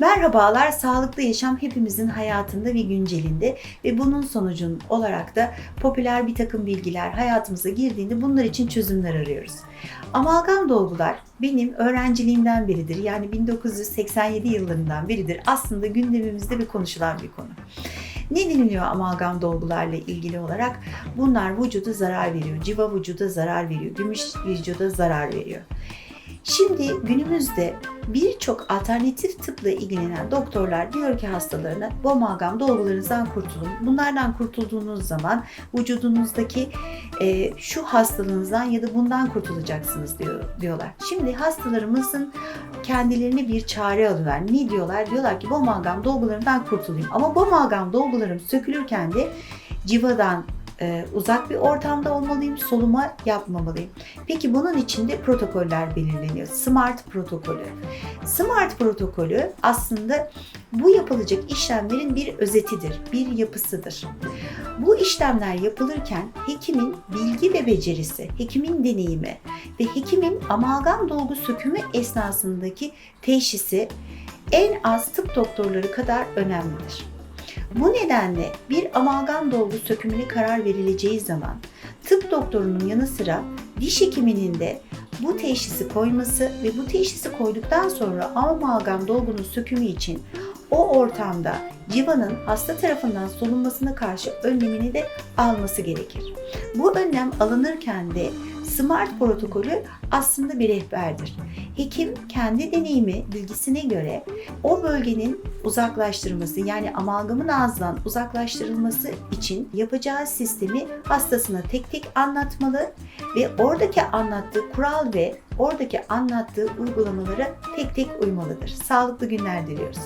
Merhabalar, sağlıklı yaşam hepimizin hayatında ve güncelinde ve bunun sonucun olarak da popüler bir takım bilgiler hayatımıza girdiğinde bunlar için çözümler arıyoruz. Amalgam dolgular benim öğrenciliğimden beridir. Yani 1987 yıllarından beridir aslında gündemimizde bir konuşulan bir konu. Ne deniliyor amalgam dolgularla ilgili olarak? Bunlar vücuda zarar veriyor, civa vücuda zarar veriyor, gümüş vücuda zarar veriyor. Şimdi günümüzde birçok alternatif tıpla ilgilenen doktorlar diyor ki hastalarına bu amalgam dolgularınızdan kurtulun. Bunlardan kurtulduğunuz zaman vücudunuzdaki e, şu hastalığınızdan ya da bundan kurtulacaksınız diyor, diyorlar. Şimdi hastalarımızın kendilerine bir çare alıyorlar. Ne diyorlar? Diyorlar ki bu amalgam dolgularından kurtulayım. Ama bu amalgam dolgularım sökülürken de civadan e, uzak bir ortamda olmalıyım, soluma yapmamalıyım. Peki bunun için de protokoller belirleniyor. SMART protokolü. SMART protokolü aslında bu yapılacak işlemlerin bir özetidir, bir yapısıdır. Bu işlemler yapılırken hekimin bilgi ve becerisi, hekimin deneyimi ve hekimin amalgam dolgu sökümü esnasındaki teşhisi en az tıp doktorları kadar önemlidir. Bu nedenle bir amalgam dolgu sökümüne karar verileceği zaman tıp doktorunun yanı sıra diş hekiminin de bu teşhisi koyması ve bu teşhisi koyduktan sonra amalgam dolgunun sökümü için o ortamda civanın hasta tarafından solunmasına karşı önlemini de alması gerekir. Bu önlem alınırken de SMART protokolü aslında bir rehberdir. Hekim kendi deneyimi, bilgisine göre o bölgenin uzaklaştırılması yani amalgamın ağızdan uzaklaştırılması için yapacağı sistemi hastasına tek tek anlatmalı ve oradaki anlattığı kural ve oradaki anlattığı uygulamalara tek tek uymalıdır. Sağlıklı günler diliyoruz.